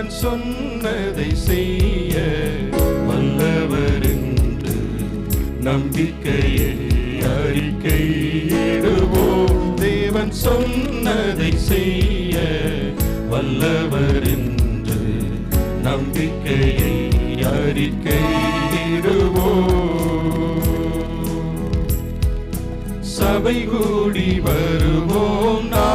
தேவன் சொன்னதை செய்ய வல்லவர் என்று நம்பிக்கையை அறிக்கையிடுவோம் தேவன் சொன்னதை செய்ய வல்லவர் என்று நம்பிக்கையை அறிக்கையிடுவோம் சபை கூடி வருவோம் நான்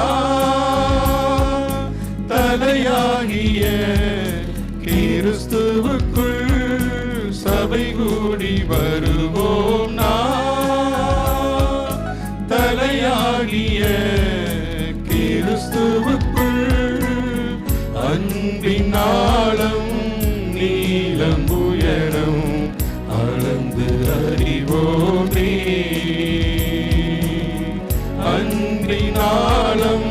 அன்பினாலும் ஆழம் நீளம் உயரம் அளந்து அறிவோமே. அன்பினாலும் ஆழம்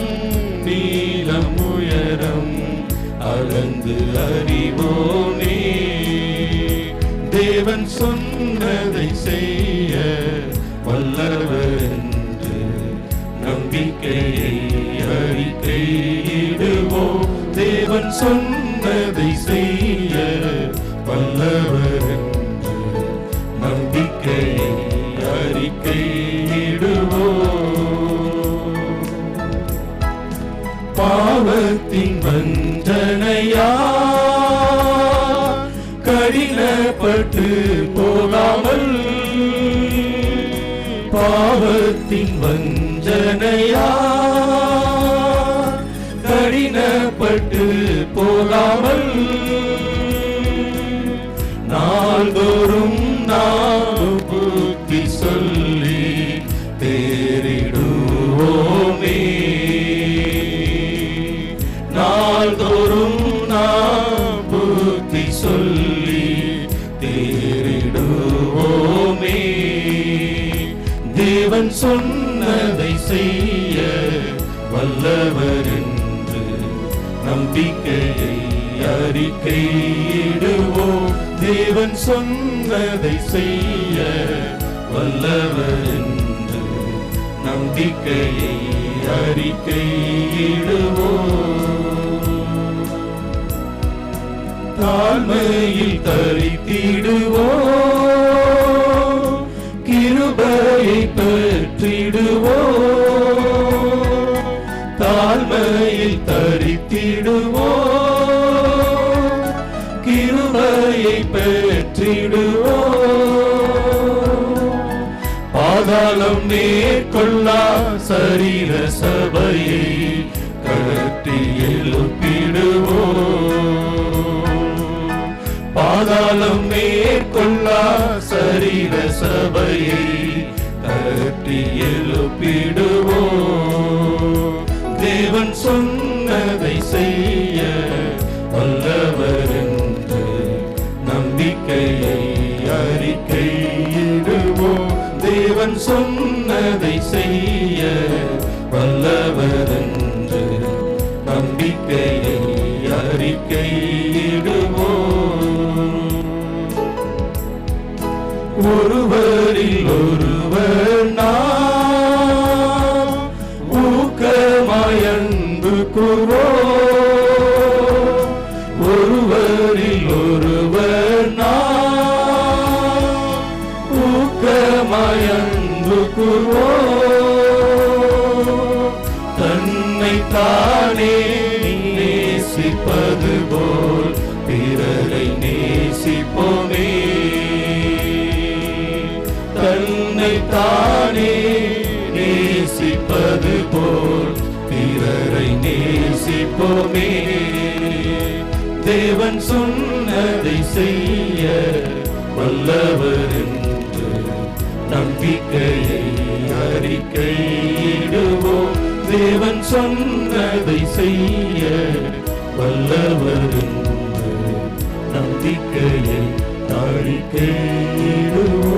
நீளம் உயரம் அளந்து அறிவோமே. தேவன் சொன்னதை செய்ய வல்லவர் என்று நம்பிக்கையை அறிக்கையிடுவோம் தேவன் சொன்னதை செய்ய வல்லவர் என்று நம்பிக்கையை அறிக்கையிடுவோம். பாவத்தின் வஞ்சனையா? கடினப்பட்டு போகாமல் பாவத்தின் வஞ்சனையா? போகாமல் நாள்தோறும் நாம் புத்தி சொல்லி தேரிடுவோமே. நாள்தோறும் நாம் புத்தி சொல்லி தேரிடுவோமே. தேவன் சொன்னதை செய்ய வல்லவரின் நம்பிக்கையை அறிக்கையிடுவோம். தேவன் சொன்னதை செய்ய வல்லவர் என்று நம்பிக்கையை அறிக்கையிடுவோம். தாழ்மையில் தரித்திடுவோம். கிருபையை பெற்றிடுவோம். தாழ்மையில் கிருபையை பெற்றிடுவோ. பாதாளம் மேற்கொள்ளா சரீர சபையை கட்டி எழுப்பிடுவோ. பாதாளம் மேற்கொள்ளா சரீர சபையை கட்டி எழுப்பிடுவோ. தேவன் சொன்ன செய்ய வல்லவர் என்று நம்பிக்கையை அறிக்கையிடுவோம் தேவன் சொன்னதை செய்ய வல்லவர் என்று நம்பிக்கையை அறிக்கையிடுவோம் ஒருவரில் ஒருவர் நான் ஊக்கமயந்து கூறுவோம் தன்னை தானே நேசிப்பது போல் பிறரை நேசிப்போமே. தன்னை தானே நேசிப்பது போல் பிறரை நேசிப்போமே. தேவன் சொன்னதை செய்ய வல்லவர் என்று நம்பிக்கையை அறிக்கையிடுவோம் தேவன் சொன்னதை செய்ய வல்லவர் நம்பிக்கையை அறிக்கையிடுவோம்